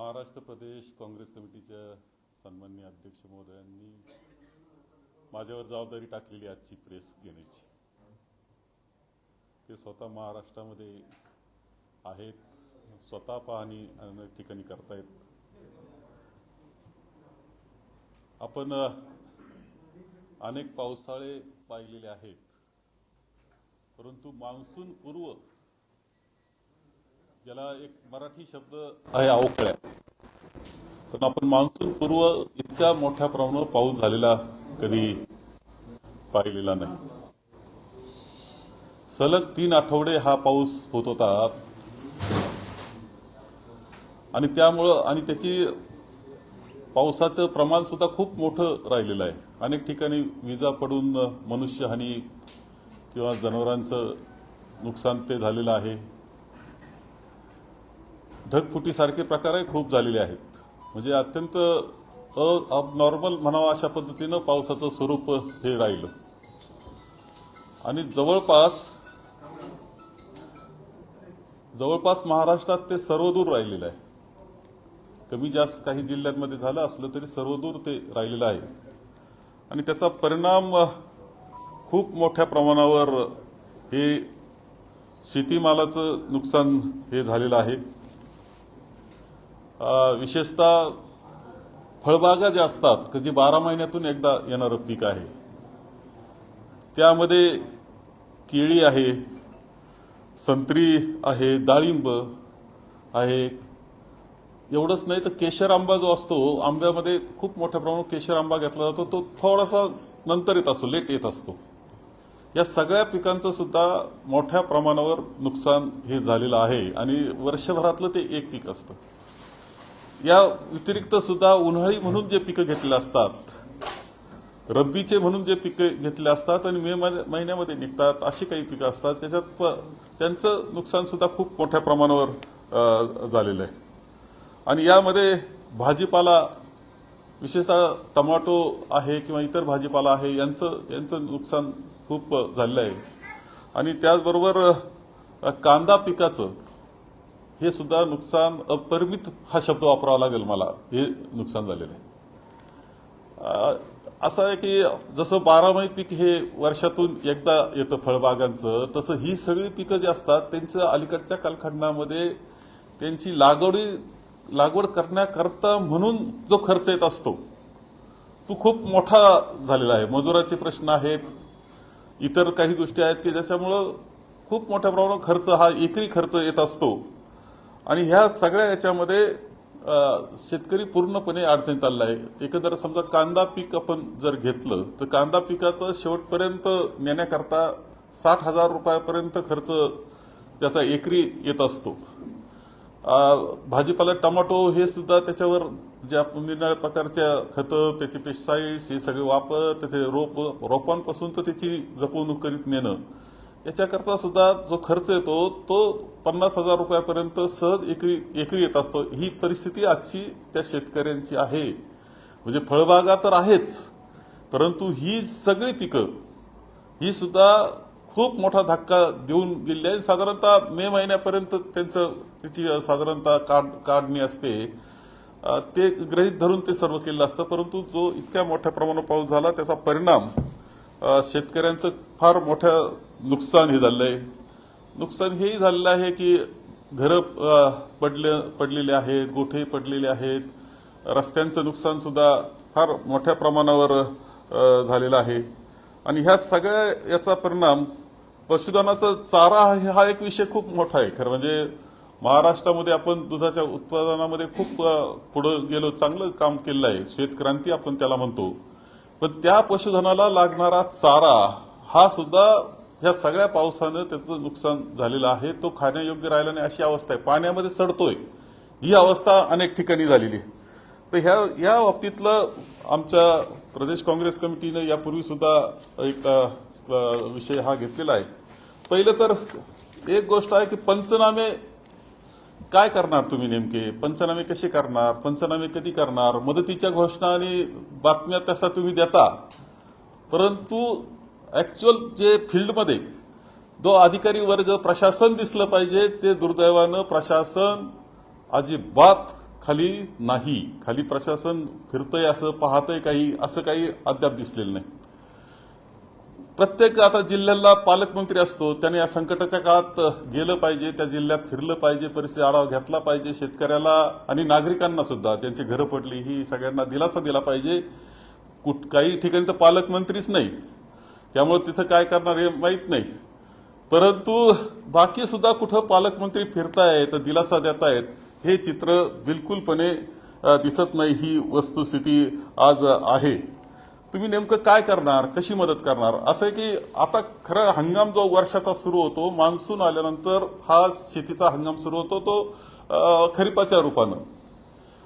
महाराष्ट्र प्रदेश काँग्रेस कमिटीच्या सन्माननीय अध्यक्ष महोदयांनी माझ्यावर जबाबदारी टाकलेली आजची प्रेस घेण्याची. ते स्वतः महाराष्ट्रामध्ये आहेत स्वतः पाहणी अनेक ठिकाणी करतायत. आपण अनेक पावसाळे पाहिलेले आहेत परंतु मान्सून पूर्व ज्याला एक मराठी शब्द आहे अवकळ्या पण आपण मान्सून पूर्व इतक्या मोठ्या प्रमाणावर पाऊस झालेला कधी पाहिलेला नाही. सलग तीन आठवडे हा पाऊस होत होता. आणि त्यामुळं आणि त्याची पावसाचं प्रमाण सुद्धा खूप मोठं राहिलेलं आहे. अनेक ठिकाणी विजा पडून मनुष्यहानी किंवा जनावरांचं नुकसान ते झालेलं आहे. ढगफुटीसारखे प्रकारही खूप झालेले आहेत. म्हणजे अत्यंत नॉर्मल म्हणावं अशा पद्धतीनं पावसाचं स्वरूप हे राहिलं. आणि जवळपास जवळपास महाराष्ट्रात ते सर्वदूर राहिलेलं आहे. कमी जास्त काही जिल्ह्यांमध्ये झालं असलं तरी सर्वदूर ते राहिलेलं आहे. आणि त्याचा परिणाम खूप मोठ्या प्रमाणावर हे शेतीमालाचं नुकसान हे झालेलं आहे. विशेषतः फळबागा ज्या असतात की जी बारा महिन्यातून एकदा येणारं पीक आहे त्यामध्ये केळी आहे संत्री आहे डाळिंब आहे. एवढंच नाही तर केशर आंबा जो असतो आंब्यामध्ये खूप मोठ्या प्रमाणात केशर आंबा घेतला जातो तो थोडासा नंतर येत असतो लेट येत असतो. या सगळ्या पिकांचं सुद्धा मोठ्या प्रमाणावर नुकसान हे झालेलं आहे आणि वर्षभरातलं ते एक पीक असतं. या व्यतिरिक्त सुद्धा उन्हाळी म्हणून जे पिकं घेतले असतात रब्बीचे म्हणून जे पिकं घेतले असतात आणि मे महिन्यामध्ये निघतात अशी काही पिकं असतात त्याच्यात प- त्यांचं नुकसान सुद्धा खूप मोठ्या प्रमाणावर झालेलं आहे. आणि यामध्ये भाजीपाला विशेषतः टमाटो आहे किंवा इतर भाजीपाला आहे यांचं यांचं नुकसान खूप झालेलं आहे. आणि त्याचबरोबर कांदा पिकाचं हे सुद्धा नुकसान अपरिमित हा शब्द वापरावा लागेल मला. हे नुकसान झालेलं आहे. असं आहे की जसं बारामाही पीक हे वर्षातून एकदा येतं फळबागांचं तसं ही सगळी पिकं जी असतात त्यांचं अलीकडच्या कालखंडामध्ये त्यांची लागवडी लागवड करण्याकरता म्हणून जो खर्च येत असतो तो खूप मोठा झालेला आहे. मजुराचे प्रश्न आहेत इतर काही गोष्टी आहेत की ज्याच्यामुळं खूप मोठ्या प्रमाणात खर्च हा एकरी खर्च येत असतो. आणि ह्या सगळ्या याच्यामध्ये शेतकरी पूर्णपणे अडचणीत आलेला आहे. एकंदर समजा कांदा पीक आपण जर घेतलं तर कांदा पिकाचं शेवटपर्यंत नेण्याकरता साठ हजार रुपयापर्यंत खर्च त्याचा एकरी येत असतो. भाजीपाला टमाटो हे सुद्धा त्याच्यावर ज्या आपण प्रकारच्या खतं त्याचे पेस्टिसाइड्स हे सगळे वापर त्याचे रोप रोपांपासून तर त्याची जपवणूक करीत नेणं याच्याकरता सुद्धा जो खर्च येतो तो पन्नास हजार रुपयापर्यंत सहज एकरी एकरी येत असतो. ही परिस्थिती आजची त्या शेतकऱ्यांची आहे. म्हणजे फळबागा तर आहेच परंतु ही सगळी पिकं ही सुद्धा खूप मोठा धक्का देऊन गेली आहे. साधारणतः मे महिन्यापर्यंत त्यांचं त्याची साधारणतः काढ काढणी असते. ते गृहीत धरून ते सर्व केलेलं असतं परंतु जो इतक्या मोठ्या प्रमाणात पाऊस झाला त्याचा परिणाम शेतकऱ्यांचं फार मोठ्या नुकसान हे झालेलं आहे नुकसान हेही झालेलं आहे की घरं पडले पडलेले आहेत गोठे पडलेले आहेत. रस्त्यांचं नुकसान सुद्धा फार मोठ्या प्रमाणावर झालेलं आहे. आणि ह्या सगळ्या याचा परिणाम पशुधनाचा चारा हा- एक विषय खूप मोठा आहे. खरं म्हणजे महाराष्ट्रामध्ये आपण दुधाच्या उत्पादनामध्ये खूप पुढं गेलो चांगलं काम केलं आहे. शेतक्रांती आपण त्याला म्हणतो. पण त्या पशुधनाला लागणारा चारा हा सुद्धा ह्या सगळ्या पावसानं त्याचं नुकसान झालेलं आहे. तो खाण्यायोग्य राहिला नाही अशी अवस्था आहे. पाण्यामध्ये सडतोय. ही अवस्था अनेक ठिकाणी झालेली आहे. तर ह्या या बाबतीतलं आमच्या प्रदेश काँग्रेस कमिटीनं यापूर्वी सुद्धा एक विषय हा घेतलेला आहे. पहिलं तर एक गोष्ट आहे की पंचनामे काय करणार तुम्ही नेमके? पंचनामे कसे करणार? पंचनामे कधी करणार? मदतीच्या घोषणा आणि बातम्या तसा तुम्ही देता. परंतु ऍक्च्युअल जे फील्डमध्ये जो अधिकारी वर्ग प्रशासन दिसलं पाहिजे ते दुर्दैवानं प्रशासन अजिबात खाली नाही. खाली प्रशासन फिरतंय असं पाहतंय काही असं काही अद्याप दिसलेलं नाही. प्रत्येक आता जिल्ह्याला पालकमंत्री असतो त्याने या संकटाच्या काळात गेलं पाहिजे त्या जिल्ह्यात फिरलं पाहिजे परिस्थिती आढावा घेतला पाहिजे शेतकऱ्याला आणि नागरिकांना सुद्धा ज्यांची घरं पडली ही सगळ्यांना दिलासा दिला पाहिजे. कुठ काही ठिकाणी तर पालकमंत्रीच नाही त्यामुळे तिथं काय करणार हे माहीत नाही. परंतु बाकी सुद्धा कुठं पालकमंत्री फिरतायत दिलासा देत आहेत हे चित्र बिलकुलपणे दिसत नाही. ही वस्तुस्थिती आज आहे. तुम्ही नेमकं काय करणार? कशी मदत करणार? असं आहे की आता खरं हंगाम जो वर्षाचा सुरू होतो मान्सून आल्यानंतर हा शेतीचा हंगाम सुरू होतो तो खरीपाच्या रूपानं.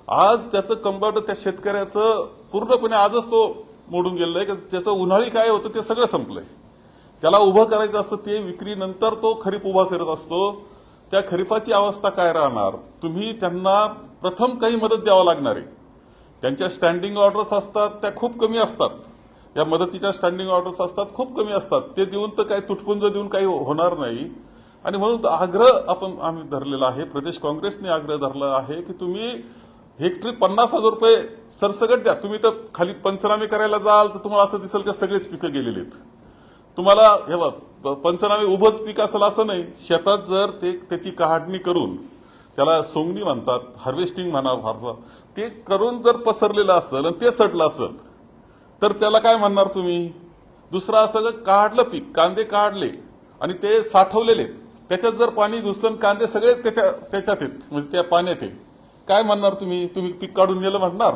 आज त्याचं कंबाट त्या शेतकऱ्याचं पूर्णपणे आजच तो मोडून गेलेलं आहे त्याचं उन्हाळी काय होतं ते सगळं संपलंय. त्याला उभं करायचं असतं ते विक्रीनंतर तो खरीप उभा करत असतो. त्या खरीपाची अवस्था काय राहणार? तुम्ही त्यांना प्रथम काही मदत द्यावं लागणार आहे. त्यांच्या स्टँडिंग ऑर्डर्स असतात त्या खूप कमी असतात. या मदतीच्या स्टँडिंग ऑर्डर्स असतात खूप कमी असतात. ते देऊन तर काही तुटपुंज देऊन काही होणार नाही. आणि म्हणून आग्रह आपण आम्ही धरलेला आहे. प्रदेश काँग्रेसने आग्रह धरला आहे की तुम्ही हेक्टरी पन्नास हजार रुपये सरसगट द्या. तुम्ही तर खाली पंचनामे करायला जाल तर तुम्हाला असं दिसेल की सगळेच पिकं गेलेली आहेत. तुम्हाला हे पंचनामे उभंच पीक असेल असं नाही. शेतात जर ते त्याची काढणी करून त्याला सोंगणी म्हणतात हार्वेस्टिंग म्हणा फार ते करून जर पसरलेलं असेल आणि ते सडलं असेल तर त्याला काय म्हणणार तुम्ही? दुसरं असं जर काढलं पीक कांदे काढले आणि ते साठवलेले आहेत. त्याच्यात जर पाणी घुसलं आणि कांदे सगळे त्याच्या त्याच्यात आहेत म्हणजे त्या पाण्यात आहे काय म्हणणार तुम्ही? तुम्ही पीक काढून गेलं म्हणणार.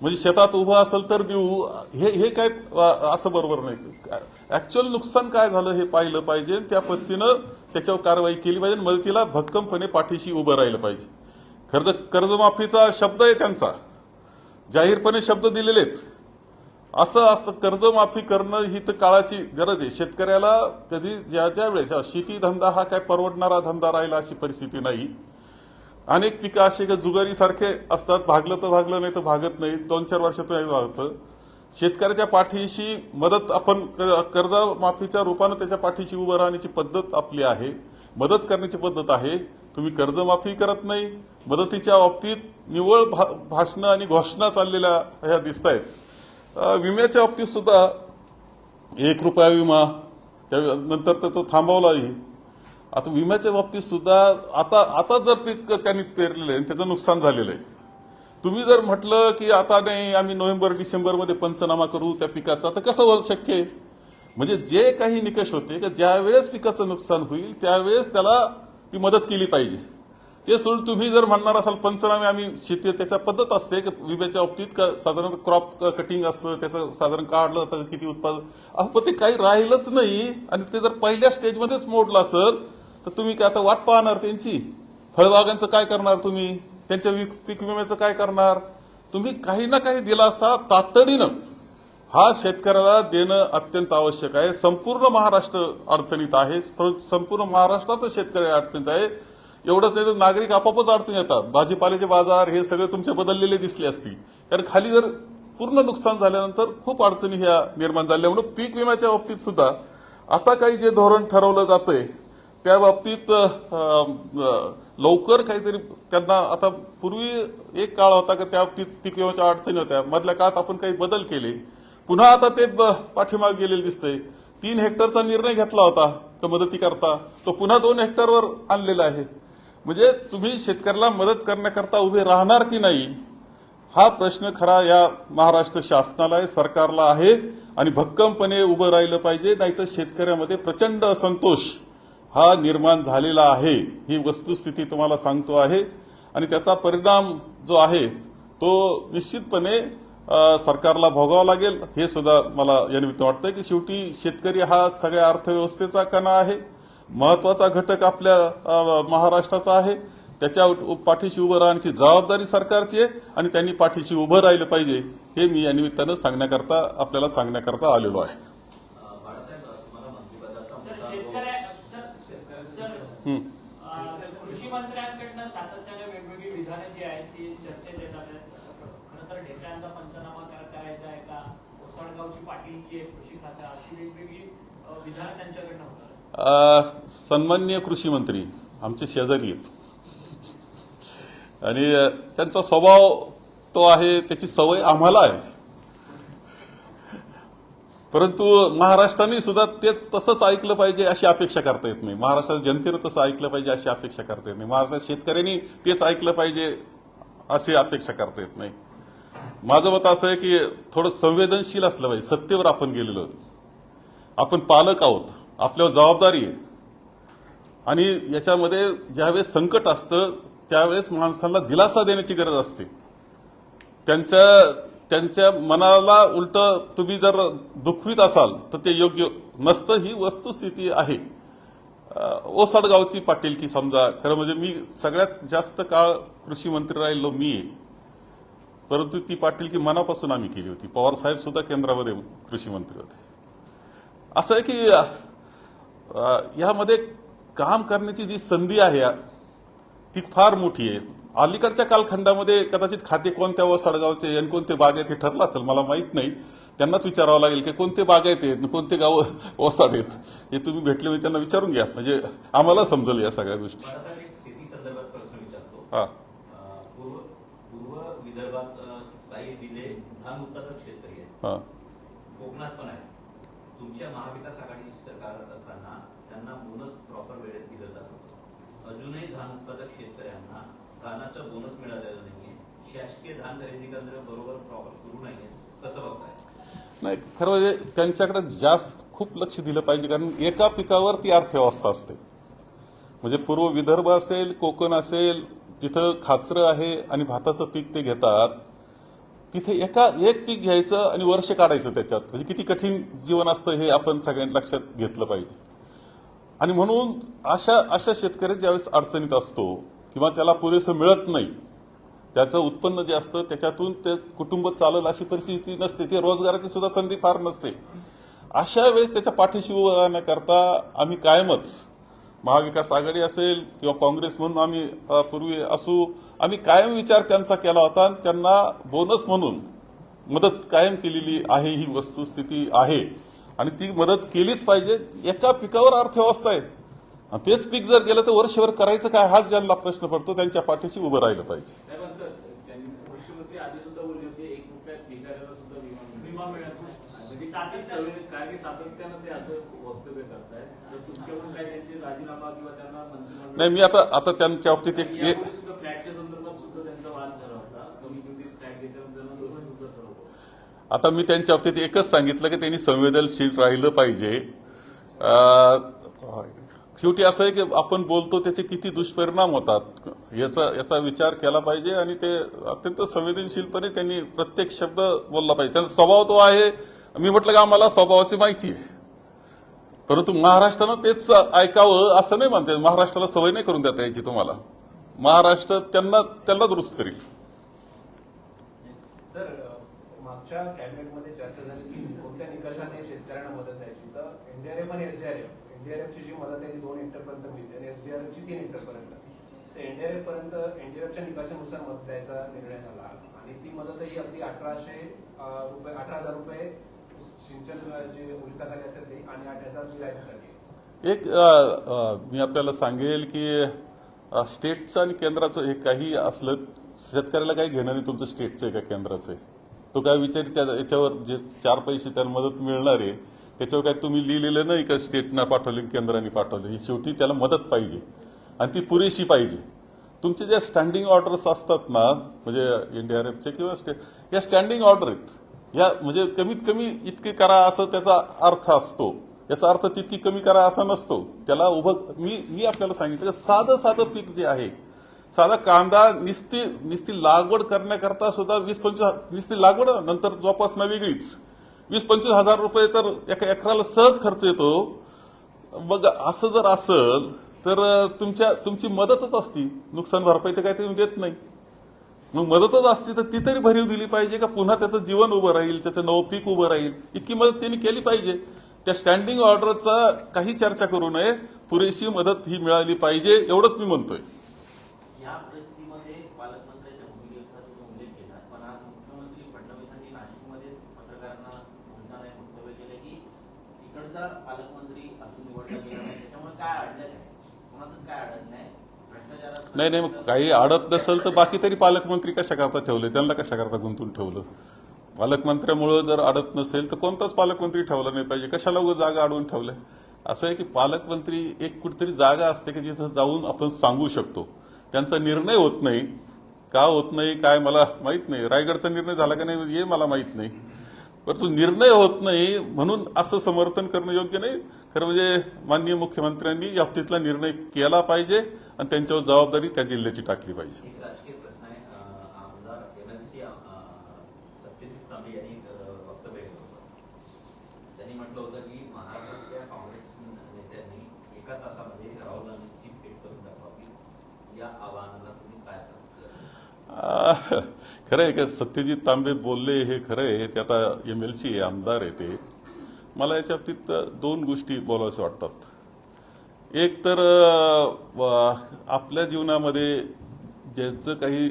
म्हणजे शेतात उभं असेल तर देऊ. हे हे काय असं बरोबर नाही. ऍक्च्युअल नुकसान काय झालं हे पाहिलं पाहिजे त्या पद्धतीनं त्याच्यावर कारवाई केली पाहिजे मदतीला भक्कमपणे पाठीशी उभं राहिलं पाहिजे. खरं तर कर्जमाफीचा शब्द आहे त्यांचा. जाहीरपणे शब्द दिलेले आहेत असं असं कर्जमाफी करणं ही तर काळाची गरज आहे. शेतकऱ्याला कधी ज्या ज्या वेळेस शेती धंदा हा काय परवडणारा धंदा राहिला अशी परिस्थिती नाही. अनेक पिकं अशी का जुगारी सारखे असतात. भागलं तर भागलं नाही तर भागत नाही. दोन चार वर्षातून एकदा भागतं शेतकऱ्याच्या पाठीशी मदत आपण क- कर्जमाफीच्या रूपानं त्याच्या पाठीशी उभं राहण्याची पद्धत आपली आहे. मदत करण्याची पद्धत आहे. तुम्ही कर्जमाफी करत नाही. मदतीच्या बाबतीत निव्वळ भा- भाषणं आणि घोषणा चाललेल्या ह्या दिसत आहेत विम्याच्या बाबतीत सुद्धा एक रुपया विमा त्यानंतर तर तो थांबवलाही. आता विम्याच्या बाबतीत सुद्धा आता आता जर पीक त्यांनी पेरलेलं आहे आणि त्याचं नुकसान झालेलं आहे तुम्ही जर म्हटलं की आता नाही आम्ही नोव्हेंबर डिसेंबरमध्ये पंचनामा करू त्या पिकाचा तर कसं होऊ शक्य आहे? म्हणजे जे काही निकष होते की ज्यावेळेस पिकाचं नुकसान होईल त्यावेळेस त्याला ती मदत केली पाहिजे. ते सोडून तुम्ही जर म्हणणार असाल पंचनामे आम्ही शेती त्याच्या पद्धत असते की विम्याच्या बाबतीत का साधारण क्रॉप कटिंग असतं त्याचं साधारण काढलं तर किती उत्पादन? अहो पण ते काही राहिलंच नाही. आणि ते जर पहिल्या स्टेजमध्येच मोडलं असेल तर तुम्ही काय आता वाट पाहणार त्यांची? फळबागांचं काय करणार तुम्ही? त्यांच्या पीक विम्याचं काय करणार? तुम्ही काही ना काही दिलासा तातडीनं. हा शेतकऱ्याला देणं अत्यंत आवश्यक आहे. संपूर्ण महाराष्ट्र अडचणीत आहे. संपूर्ण महाराष्ट्रातच शेतकरी अडचणीत आहे. एवढंच नाही तर नागरिक आपापच अडचण येतात. भाजीपाल्याचे बाजार हे सगळे तुमचे बदललेले दिसले असतील. कारण खाली जर पूर्ण नुकसान झाल्यानंतर खूप अडचणी ह्या निर्माण झाल्या म्हणून पीक विम्याच्या बाबतीत सुद्धा आता काही जे धोरण ठरवलं जातंय त्या बाबतीत लवकर काहीतरी त्यांना आता पूर्वी एक काळ होता की त्या बाबतीत पीक विम्याच्या अडचणी होत्या. मधल्या काळात आपण काही बदल केले. पुन्हा आता ते ब- पाठीमागे गेलेले दिसतंय. तीन हेक्टरचा निर्णय घेतला होता तो मदती करता तो पुन्हा दोन हेक्टरवर आणलेला आहे. म्हणजे तुम्ही शेतकऱ्याला मदत करण्याकरता उभे राहणार की नाही हा प्रश्न खरा या महाराष्ट्र शासनाला आहे सरकारला आहे आणि भक्कमपणे उभं राहिलं पाहिजे. नाहीतर शेतकऱ्यामध्ये प्रचंड असंतोष हा निर्माण झालेला आहे ही वस्तुस्थिती तुम्हाला सांगतो आहे. आणि त्याचा परिणाम जो आहे तो निश्चितपणे सरकारला भोगावा लागेल. हे सुद्धा मला या निमित्त वाटतं की शेवटी शेतकरी हा सगळ्या अर्थव्यवस्थेचा कणा आहे. महत्त्वाचा घटक आपल्या महाराष्ट्राचा आहे. त्याच्या पाठीशी उभं राहण्याची जबाबदारी सरकारची आहे आणि त्यांनी पाठीशी उभं राहिलं पाहिजे हे मी या निमित्तानं सांगण्याकरता आपल्याला सांगण्याकरता आलेलो आहे बाळासाहेब तुम्हाला मंत्रिपदाचा सर मुद्दा शेतकऱ्या सर सर हं. अं, कृषी मंत्र्यांकडनं सातत्याने वेगवेगळी विधानं जी आहेत ती चर्चेत येतात. आहेत. खरं तर ढेकळ्यांचा पंचनामा करायचा आहे का? ओसाडगावची पाटीलकी आहे कृषी खाता अशी वेगवेगळी अं, विधानं त्यांच्याकडनं होतात. सन्मान्य कृषी मंत्री आमचे शेजारी आहेत. आणि त्यांचा स्वभाव तो आहे त्याची सवय आम्हाला आहे. परंतु महाराष्ट्राने सुद्धा तेच तसंच ऐकलं पाहिजे अशी अपेक्षा करता येत नाही. महाराष्ट्रात जनतेनं तसं ऐकलं पाहिजे अशी अपेक्षा करता येत नाही. महाराष्ट्रात शेतकऱ्यांनी तेच ऐकलं पाहिजे अशी अपेक्षा करता येत नाही. माझं मत असं आहे की थोडं संवेदनशील असलं पाहिजे. सत्तेवर आपण गेलेलो. आहोत आपण पालक आहोत. आपल्यावर जबाबदारी आहे. आणि याच्यामध्ये ज्यावेळेस संकट असतं त्यावेळेस माणसांना दिलासा देण्याची गरज असते. त्यांच्या त्यांच्या मनाला उलट तुम्ही जर दुखवीत असाल तर ते योग्य नसतं ही वस्तुस्थिती आहे. ओसडगावची पाटील की समजा खरं म्हणजे मी सगळ्यात जास्त काळ कृषी मंत्री राहिलो मी आहे परंतु ती पाटील की मनापासून आम्ही केली होती. पवार साहेब सुद्धा केंद्रामध्ये कृषी मंत्री होते. असं आहे की यामध्ये काम करण्याची जी संधी आहे ती फार मोठी आहे. अलीकडच्या कालखंडामध्ये कदाचित खाते कोणत्या वसाडगावचे आणि कोणते बागेत हे ठरलं असेल मला माहीत नाही. त्यांनाच विचारावं लागेल की कोणते बागायत आहेत कोणते गाव वसाड आहेत हे तुम्ही भेटले म्हणजे त्यांना विचारून घ्या. म्हणजे आम्हाला समजेल या सगळ्या गोष्टी. हा. आहेत. हा. कोकणात पण आहे तुमच्या महाविकास आघाडी सरकार असताना त्यांना बोनस प्रॉपर वेळेत दिलं जात अजूनही धान उत्पादक शेतकऱ्यांना धानाचा बोनस मिळालेला नाही शासकीय धान खरेदी केंद्र बरोबर प्रॉपर सुरू नाही कसं बघताय? नाही खरं म्हणजे त्यांच्याकडे जास्त खूप लक्ष दिलं पाहिजे कारण एका पिकावर ती अर्थव्यवस्था असते. म्हणजे पूर्व विदर्भ असेल कोकण असेल जिथं खाचरं आहे आणि भाताचं पीक ते घेतात तिथे एका एक पीक घ्यायचं आणि वर्ष काढायचं त्याच्यात. म्हणजे किती कठीण जीवन असतं हे आपण सगळ्यांनी लक्षात घेतलं पाहिजे. आणि म्हणून अशा अशा शेतकरी ज्यावेळेस अडचणीत असतो किंवा त्याला पुरेसं मिळत नाही त्याचं उत्पन्न जे असतं त्याच्यातून ते कुटुंब चालल अशी परिस्थिती नसते. ती रोजगाराची सुद्धा संधी फार नसते. अशा वेळेस त्याच्या पाठीशी उभं राहण्याकरता आम्ही कायमच महाविकास आघाडी असेल किंवा काँग्रेस म्हणून आम्ही पूर्वी असू आम्ही कायम विचार त्यांचा केला होता आणि त्यांना बोनस म्हणून मदत कायम केलेली आहे ही वस्तुस्थिती आहे. आणि ती मदत केलीच पाहिजे. एका पिकावर अर्थव्यवस्था आहे. आणि तेच पीक जर गेलं तर वर्षभर करायचं काय? हाच ज्यांना प्रश्न पडतो त्यांच्या पाठीशी उभं राहिलं पाहिजे. नाही पण सर त्यांनी कृषीमंत्री आधी सुद्धा बोलले होते एक रुपयात भिकाऱ्याला सुद्धा विमा मिळेल. विमा मिळत नाही. सातत्याने सवय- कारण की सातत्यानं ते असं वक्तव्य करतायत. तर तुमच्याकडून काय त्यांचे राजीनामा किंवा त्यांना मंत्रिमंडळ नाही मी आता आता त्यांच्या बाबतीत एक आता मी त्यांच्या बाबतीत एकच सांगितलं की त्यांनी संवेदनशील राहिलं पाहिजे. अं, शेवटी असं आहे की आपण बोलतो त्याचे किती दुष्परिणाम होतात? याचा याचा विचार केला पाहिजे आणि ते अत्यंत संवेदनशीलपणे त्यांनी प्रत्येक शब्द बोलला पाहिजे. त्यांचा स्वभाव तो आहे. मी म्हटलं की आम्हाला स्वभावाची माहिती आहे. परंतु महाराष्ट्रानं तेच ऐकावं असं नाही म्हणते महाराष्ट्राला सवय नाही करून देता यायची तुम्हाला. महाराष्ट्र त्यांना त्यांना दुरुस्त करील. सर मागच्या कॅबिनेटमध्ये चर्चा झाली की कोणत्या निकषाने शेतकऱ्यांना मदत द्यायची? तर एनडीआरएफ आणि एसडीआरएफ. एनडीआरएफची जी मदत आहे ती दोन हेक्टरपर्यंत मिळते आणि एसडीआरएफची तीन हेक्टरपर्यंत तर एनडीआरएफ पर्यंत एनडीआरएफच्या निकषानुसार मदत द्यायचा निर्णय झाला. आणि ती मदतही अगदी अठराशे रुपये अठरा हजार रुपये सिंचन जे उलिताखाली असेल ते आणि आठ हजार विलायतीसाठी एक मी आपल्याला सांगेल की स्टेटचं आणि केंद्राचं हे काही असलं शेतकऱ्याला काही घेणं नाही तुमचं स्टेटचं आहे का केंद्राचं. आहे तो काय विचार त्या याच्यावर जे चार पैसे त्याला मदत मिळणार आहे त्याच्यावर काय तुम्ही लिहिलेलं नाही का स्टेटनं पाठवले केंद्राने पाठवले. ही शेवटी त्याला मदत पाहिजे. आणि ती पुरेशी पाहिजे. तुमचे ज्या स्टँडिंग ऑर्डर्स असतात ना म्हणजे एनडीआरएफचे किंवा स्टेट या स्टँडिंग ऑर्डर आहेत. या म्हणजे कमीत कमी इतके करा असं त्याचा अर्थ असतो. याचा अर्थ तितकी कमी करा असा नसतो. त्याला उभं मी मी आपल्याला सांगितलं की साधं साधं पीक जे आहे साधा कांदा निस्ती निस्ती लागवड करण्याकरता सुद्धा वीस पंचवीस निस्ती लागवड नंतर जोपासना वेगळीच. वीस पंचवीस हजार रुपये तर एका एकराला सहज खर्च येतो. मग असं जर असेल तर तुमच्या तुमची मदतच असती. नुकसान भरपाई तर काय तुम्ही देत नाही. मग मदतच असती तर ती तरी भरीव दिली पाहिजे का पुन्हा त्याचं जीवन उभं राहील त्याचं नवं पीक उभं राहील? इतकी मदत त्यांनी केली पाहिजे. त्या स्टँडिंग ऑर्डरचा काही चर्चा करू नये. पुरेशी मदत ही मिळाली पाहिजे एवढंच मी म्हणतोय या परिस्थितीमध्ये पालकमंत्र्यांच्या भूमिकेचा तुम्ही उल्लेख केला पण आज मुख्यमंत्री फडणवीसांनी नाशिकमध्येच पत्रकारांना बोलताना एक वक्तव्य केलं की त्यांचा पालकमंत्री अजून निवडला गेला नाही त्याच्यामुळे काय अडलं नाही कोणाचंच काय अडत नाही. नाही नाही मग काही अडत नसेल तर बाकी तरी पालकमंत्री कशा करता ठेवले? त्यांना कशा करता गुंतून ठेवलं? पालकमंत्र्यामुळं जर अडत नसेल तर कोणताच पालकमंत्री ठेवला नाही पाहिजे. कशाला उगं जागा अडवून ठेवलंय? असं आहे की पालकमंत्री एक कुठेतरी जागा असते की जिथं जाऊन आपण सांगू शकतो. त्यांचा निर्णय होत नाही. का होत नाही काय मला माहीत नाही. रायगडचा निर्णय झाला का नाही हे मला माहीत नाही. परंतु निर्णय होत नाही म्हणून असं समर्थन करणं योग्य नाही. खरं म्हणजे माननीय मुख्यमंत्र्यांनी या बाबतीतला निर्णय केला पाहिजे आणि त्यांच्यावर जबाबदारी त्या जिल्ह्याची टाकली पाहिजे. काय खरं आहे का? सत्यजित तांबे बोलले हे खरं आहे ते आता एम एल सी आमदार आहे ते. मला याच्या बाबतीत दोन गोष्टी बोलाव्याच्या वाटतात. एक तर आपल्या जीवनामध्ये ज्यांचं काही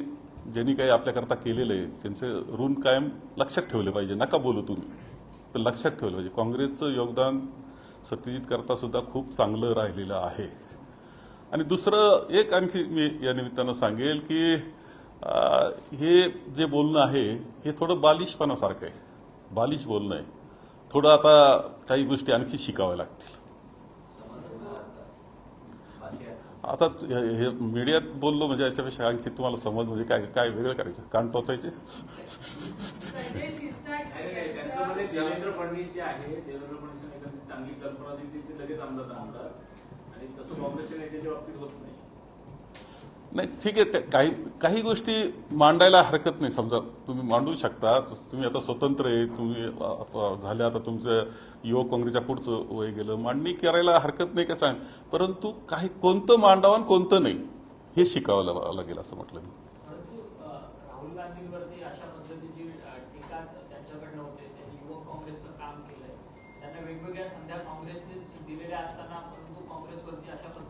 ज्यांनी काही आपल्याकरता केलेलं आहे त्यांचं ऋण कायम लक्षात ठेवलं पाहिजे. नका बोलू तुम्ही. पण लक्षात ठेवलं पाहिजे. काँग्रेसचं योगदान सत्यजित करता सुद्धा खूप चांगलं राहिलेलं आहे. आणि दुसरं एक आणखी मी या निमित्तानं सांगेल की हे जे बोलणं आहे हे थोडं बालिशपणासारखं आहे. बालिश बोलणं आहे. थोडं आता काही गोष्टी आणखी शिकाव्या लागतील. आता हे मीडियात बोललो म्हणजे याच्यापेक्षा आणखी तुम्हाला समज म्हणजे काय काय वेगळं करायचं? कान टोचायचे? देवेंद्र फडणवीस जे आहे देवेंद्र फडणवीस चांगली कल्पना दिली ते लगेच आमदार आणतात. आणि तसं काँग्रेसच्या नेत्याच्या बाबतीत होत नाही. नाही ठीक आहे त्या- काही काही गोष्टी मांडायला हरकत नाही. समजा तुम्ही मांडू शकता तुम्ही आता स्वतंत्र आहे तुम्ही झाल्या आता तुमचं युवक काँग्रेसच्या पुढचं वय गेलं मांडणी करायला हरकत नाही का सांग परंतु काही कोणतं मांडावं आणि कोणतं नाही हे शिकावं लागेल असं म्हटलं मी. वेगवेगळ्या संध्या काँग्रेसने दिलेल्या असताना परंतु काँग्रेसवरती अशा पद्धतीची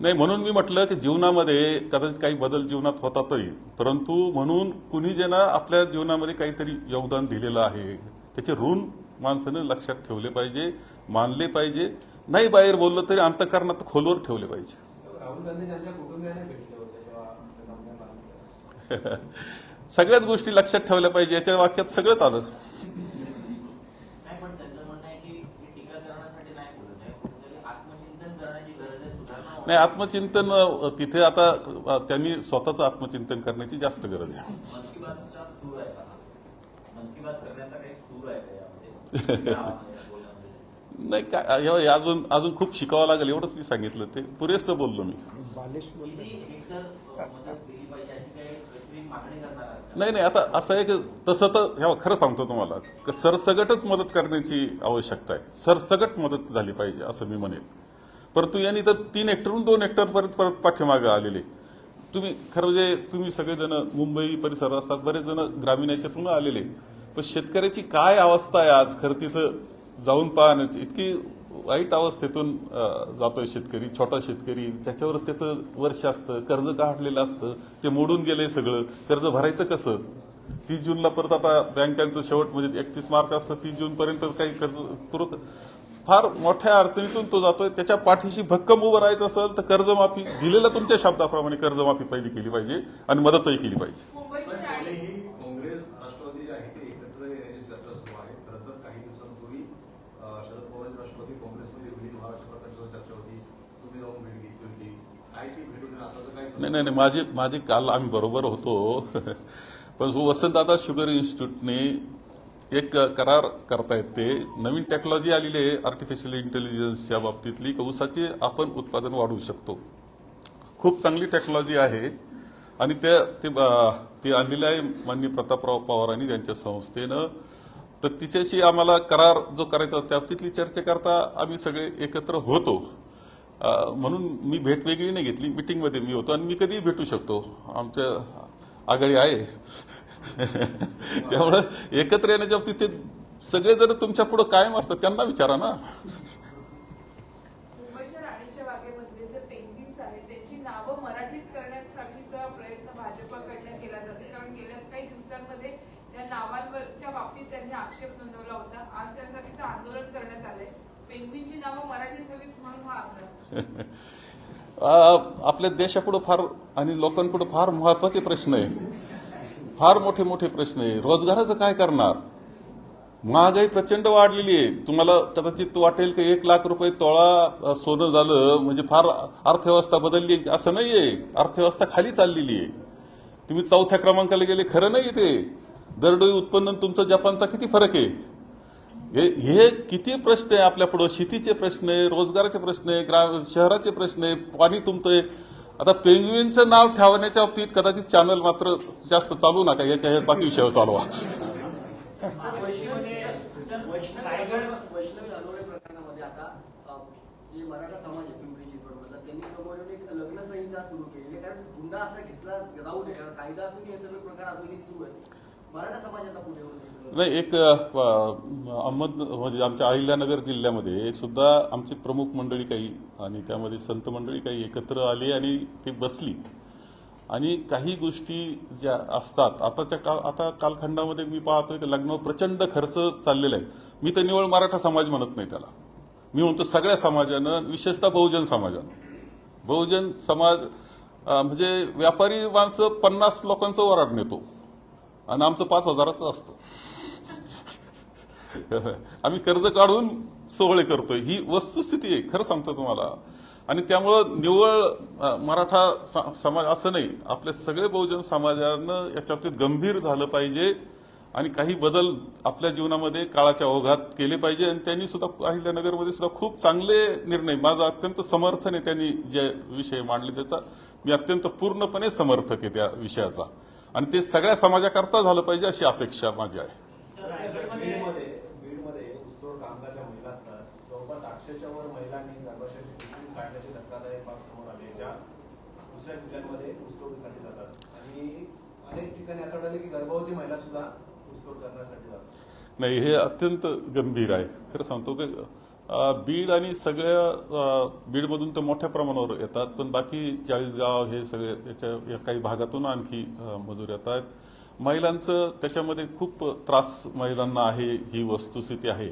नाही म्हणून मी म्हटलं की जीवनामध्ये कदाचित काही बदल जीवनात होतातही. परंतु म्हणून कुणी ज्यांना आपल्या जीवनामध्ये काहीतरी योगदान दिलेलं आहे त्याचे ऋण माणसानं लक्षात ठेवले पाहिजे मानले पाहिजे. नाही बाहेर बोललं तरी अंतकरणात खोलवर ठेवले पाहिजे. सगळ्याच गोष्टी लक्षात ठेवल्या पाहिजे याच्या वाक्यात सगळंच आलं नाही पण त्यांचं म्हणणं आहे की मी टीका करण्यासाठी नाही बोलत आहे कुठेतरी आत्मचिंतन करण्याची गरज आहे सुधारणा नाही आत्मचिंतन तिथे आता त्यांनी स्वतःचं आत्मचिंतन करण्याची जास्त गरज आहे मन की बातचा सूर आहे का हा? मन की बात करण्याचा काही सूर आहे का यामध्ये या बोलण्यामध्ये? नाही काय अजून अजून खूप शिकावं लागेल एवढंच मी सांगितलं ते पुरेसं बोललो मी का? नाही नाही आता असं आहे की तसं तर ह्या खरं सांगतो तुम्हाला की सरसगटच मदत करण्याची आवश्यकता आहे सरसगट मदत झाली पाहिजे असं मी म्हणेन परंतु यांनी तर तीन हेक्टरहून दोन हेक्टरपर्यंत परत पाठीमागं आलेले. तुम्ही खरं म्हणजे तुम्ही सगळेजण मुंबई परिसरात असतात बरेच जण ग्रामीण याच्यातून आलेले. पण शेतकऱ्याची काय अवस्था आहे आज? खरं तिथं जाऊन पाहण्याची इतकी वाईट अवस्थेतून जातोय शेतकरी छोटा शेतकरी. त्याच्यावरच त्याचं वर्ष असतं कर्ज काढलेलं असतं ते मोडून गेलंय सगळं. कर्ज भरायचं कसं? तीस जूनला परत आता बँकांचं शेवट म्हणजे एकतीस मार्च असतं तीस जून पर्यंत काही कर्ज पुरत फार मोठ्या अडचणीतून तो जातोय. त्याच्या पाठीशी भक्कम उभं राहायचं असेल तर कर्जमाफी दिलेल्या तुमच्या शब्दाप्रमाणे कर्जमाफी पहिली केली पाहिजे आणि मदतही केली पाहिजे. नाही नाही नाही. माझे माझे काल आम्ही बरोबर होतो. पण वसंतदादा शुगर इन्स्टिट्यूटने एक करार करतायत ते. नवीन टेक्नॉलॉजी आलेली आहे आर्टिफिशियल इंटेलिजन्सच्या बाबतीतली. की ऊसाचे आपण उत्पादन वाढवू शकतो. खूप चांगली टेक्नॉलॉजी आहे. आणि त्या ते ते आणलेलं आहे माननीय प्रतापराव पवारांनी त्यांच्या संस्थेनं. तर तिच्याशी आम्हाला करार जो करायचा त्या बाबतीतली चर्चा करता आम्ही सगळे एकत्र होतो. म्हणून मी भेट वेगळी नाही घेतली. मिटिंगमध्ये मी होतो आणि मी कधीही भेटू शकतो. आमच्या आघाडी आहे. त्यामुळं एकत्र येण्याच्या बाबतीत ते सगळेजण तुमच्यापुढे कायम असतात त्यांना विचारा ना. आपल्या देशापुढे फार आणि लोकांपुढे फार महत्त्वाचे प्रश्न आहे. फार मोठे मोठे प्रश्न आहे रोजगाराचं काय करणार? महागाई प्रचंड वाढलेली आहे. तुम्हाला कदाचित वाटेल की एक लाख रुपये तोळा सोनं झालं म्हणजे फार अर्थव्यवस्था बदलली असं नाही आहे. अर्थव्यवस्था खाली चाललेली आहे. तुम्ही चौथ्या क्रमांकाला गेले खरं नाही ते. दरडोई उत्पन्न तुमचं जपानचा किती फरक आहे? हे हे किती प्रश्न आहे आपल्यापुढं शेतीचे प्रश्न आहे रोजगाराचे प्रश्न आहे ग्रा शहराचे प्रश्न आहे पाणी तुमतंय आता पेंग्विनचं नाव ठेवण्याच्या बाबतीत कदाचित चॅनल मात्र जास्त चालू नका याच्या ह्यात बाकी विषय चालवा मराठा समाज आता पुढे नाही एक अहमद म्हणजे आमच्या अहिल्यानगर जिल्ह्यामध्ये सुद्धा आमची प्रमुख मंडळी काही आणि त्यामध्ये संत मंडळी काही एकत्र आली आणि ती बसली. आणि काही गोष्टी ज्या असतात आताच्या काल आता कालखंडामध्ये मी पाहतोय की लग्नावर प्रचंड खर्च चाललेला आहे. मी तर निवळ मराठा समाज म्हणत नाही त्याला. मी म्हणतो सगळ्या समाजानं विशेषतः बहुजन समाजानं. बहुजन समाज म्हणजे व्यापारी माणसं पन्नास लोकांचं वराड नेतो. आणि आमचं पाच हजाराचं असतं. आम्ही कर्ज काढून सोहळे करतोय. ही वस्तुस्थिती आहे खरं सांगतो तुम्हाला. आणि त्यामुळं निव्वळ मराठा समाज असं नाही. आपले सगळे बहुजन समाजानं याच्या बाबतीत गंभीर झालं पाहिजे आणि काही बदल आपल्या जीवनामध्ये काळाच्या ओघात केले पाहिजे आणि त्यांनी सुद्धा अहिल्यानगरमध्ये सुद्धा खूप चांगले निर्णय माझं अत्यंत समर्थन आहे त्यांनी जे विषय मांडले त्याचा. मी अत्यंत पूर्णपणे समर्थक आहे त्या विषयाचा. आणि ते सगळ्या समाजाकरता झालं पाहिजे अशी अपेक्षा माझी आहे. बीडमध्ये बीडमध्ये ऊसतोड कामगार ज्या महिला असतात. जवळपास आठशेच्या वर महिलांनी गर्भाशयाची पिशवी काढण्याची धक्कादायक बाब समोर आली ज्या दुसऱ्या जिल्ह्यांमध्ये ऊसतोडीसाठी जातात. आणि अनेक ठिकाणी असं आढळलं की गर्भवती महिला सुद्धा ऊसतोड करण्यासाठी जातात. नाही हे अत्यंत गंभीर आहे. खरं सांगतो की बीड आणि सगळ्या बीडमधून तर मोठ्या प्रमाणावर येतात पण बाकी चाळीसगाव हे सगळे त्याच्या या काही भागातून आणखी मजूर येतात महिलांचं त्याच्यामध्ये खूप त्रास महिलांना आहे ही वस्तुस्थिती आहे.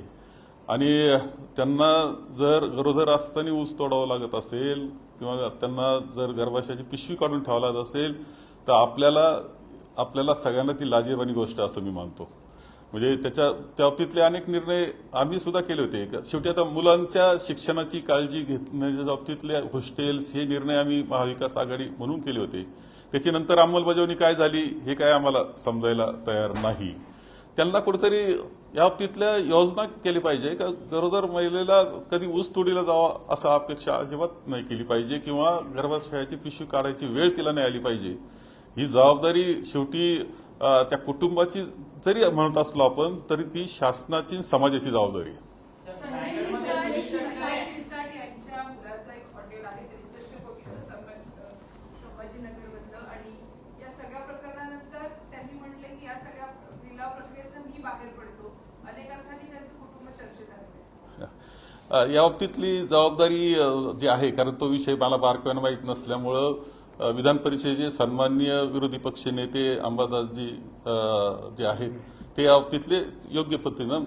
आणि त्यांना जर गरोदर असताना ऊस तोडावं लागत असेल किंवा त्यांना जर गर्भाशयाची पिशवी काढून ठेवावं लागत असेल तर आपल्याला आपल्याला सगळ्यांना ती लाजीरवाणी गोष्ट असं मी मानतो. म्हणजे त्याच्या त्या बाबतीतले अनेक निर्णय आम्ही सुद्धा केले होते. शेवटी आता मुलांच्या शिक्षणाची काळजी घेण्याच्या बाबतीतले हॉस्टेल्स हे निर्णय आम्ही महाविकास आघाडी म्हणून केले होते. त्याची नंतर अंमलबजावणी काय झाली हे काय आम्हाला समजायला तयार नाही. त्यांना कुठेतरी या बाबतीतल्या योजना केली पाहिजे का गरोदर महिलेला कधी ऊस तोडीला जावा असा अपेक्षा अजिबात नाही केली पाहिजे किंवा गर्भाशयाची पिशवी काढायची वेळ तिला नाही आली पाहिजे. ही जबाबदारी शेवटी त्या कुटुंबाची जरी म्हणत असलो आपण तरी ती शासनाची समाजाची जबाबदारी आहे सर, संजय रायगडमध्ये शिरसाट- सुनिश्चित शिरसाट- आहे. शिरसाट यांच्या मुलाचं एक हॉटेल आहे त्रेसष्ट कोटीचं संबंध संभाजीनगरमधलं आणि या सगळ्या प्रकरणानंतर त्यांनी म्हटले की या सगळ्या लिलाव प्रक्रियेतनं मी बाहेर पडतो अनेक अर्थांनी त्यांचं कुटुंब चर्चेत आलेलं आहे अ, या बाबतीतली जबाबदारी जी आहे कारण तो विषय मला बारकाईनं माहीत नसल्यामुळं विधान परिषदेचे सन्माननीय विरोधी पक्ष नेते अंबादासजी जे आहेत ते या बाबतीतले योग्य पद्धतीनं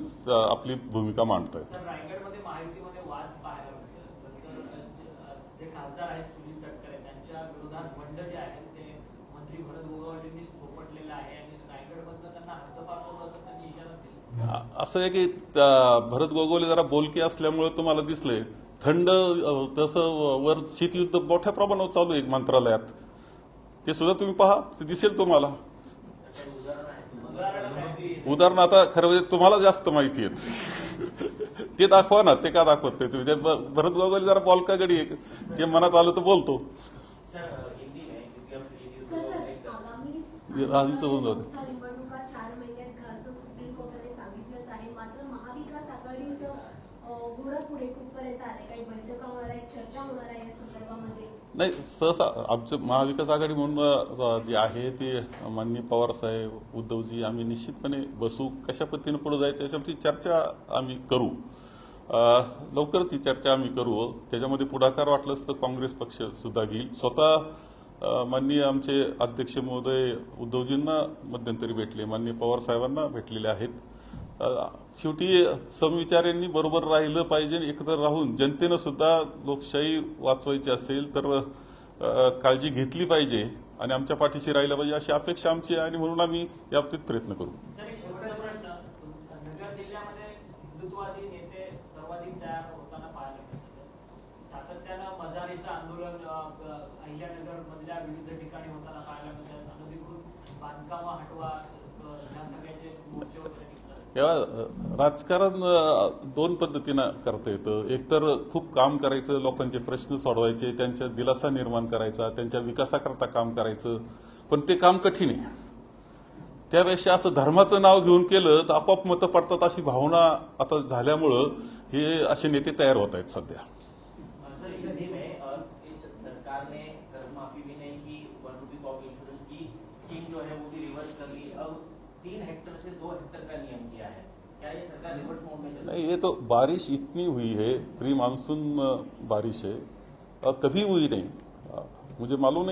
आपली भूमिका मांडत आहेत सर रायगडमध्ये महायुतीमध्ये वाद पाहायला मिळतो तर अ, जे खासदार आहेत सुनील तटकरे त्यांच्या विरोधात बंड जे आहेत ते मंत्री भरत गोगावलेंनी थोपटलेलं आहे आणि रायगडमधनं त्यांना हद्दपार करू असं त्यांनी इशारा दिला अ- असं आहे की भरत गोगोले जरा बोलके असल्यामुळे तुम्हाला दिसले थंड तसं वर शीतयुद्ध मोठ्या प्रमाणावर चालू आहे मंत्रालयात. ते सुद्धा तुम्ही पहा ते दिसेल तुम्हाला. उदाहरण आता खरं म्हणजे तुम्हाला जास्त माहिती आहेत. ते दाखवा ना ते का दाखवत नाही तुम्ही? ते ब- भरत गोगोले जरा बोलकागडी आहे. जे मनात आलं तर बोलतो. सर हिंदी में क्योंकि हम ये न्यूज़ सर को सर एक- आगामी आधीच होऊन जातं. लोकसभा निवडणुका चार महिन्यात घ्या असं सुप्रीम कोर्टाने सांगितलंच आहे मात्र महाविकास आघाडीचं अं, घोडं पुढे कुठपर्यंत आलंय काही बैठका होणार आहेत चर्चा होणार आहे या संदर्भामध्ये नाही सहसा आमचं महाविकास आघाडी म्हणून जे आहे ते माननीय पवार साहेब उद्धवजी आम्ही निश्चितपणे बसू. कशा पद्धतीने पुढे जायचं याच्यावरती चर्चा आम्ही करू. लवकरच ही चर्चा आम्ही करू. त्याच्यामध्ये पुढाकार वाटलंच तर काँग्रेस पक्ष सुद्धा घेईल. स्वतः माननीय आमचे अध्यक्ष महोदय उद्धवजींना मध्यंतरी भेटले. माननीय पवार साहेबांना भेटलेले आहेत. शेवटी समविचारांनी बरोबर राहिलं पाहिजे एकत्र राहून जनतेनं सुद्धा लोकशाही वाचवायची असेल तर काळजी घेतली पाहिजे आणि आमच्या पाठीशी राहिलं पाहिजे अशी अपेक्षा आमची आहे आणि म्हणून आम्ही याबाबतीत प्रयत्न करू. सर एक शेवटचा प्रश्न. तुम- नगर हटवा अ, सगळ्याचे तेव्हा राजकारण दोन पद्धतीनं करता येतं. एकतर खूप काम करायचं लोकांचे प्रश्न सोडवायचे त्यांच्या दिलासा निर्माण करायचा त्यांच्या विकासाकरता काम करायचं. पण ते काम कठीण आहे. त्यापेक्षा असं धर्माचं नाव घेऊन केलं तर आपोआप मतं पडतात अशी भावना आता झाल्यामुळं हे असे नेते तयार होत आहेत सध्या सर इस हिंदी में अ, इस सरकार ने कर्ज माफी भी नहीं की वन रुपी क्रॉप इंश्योरेंस की स्कीम जो है वो भी रिवर्स कर ली अब तीन हेक्टर से दो हेक्टर का नियम किया है क्या ये सरकार रिवर्स मोड में चल रही है नहीं ये तो बारिश इतनी हुई है प्री मानसून बारिश है और कभी हुई नहीं। मुझे मालूम नहीं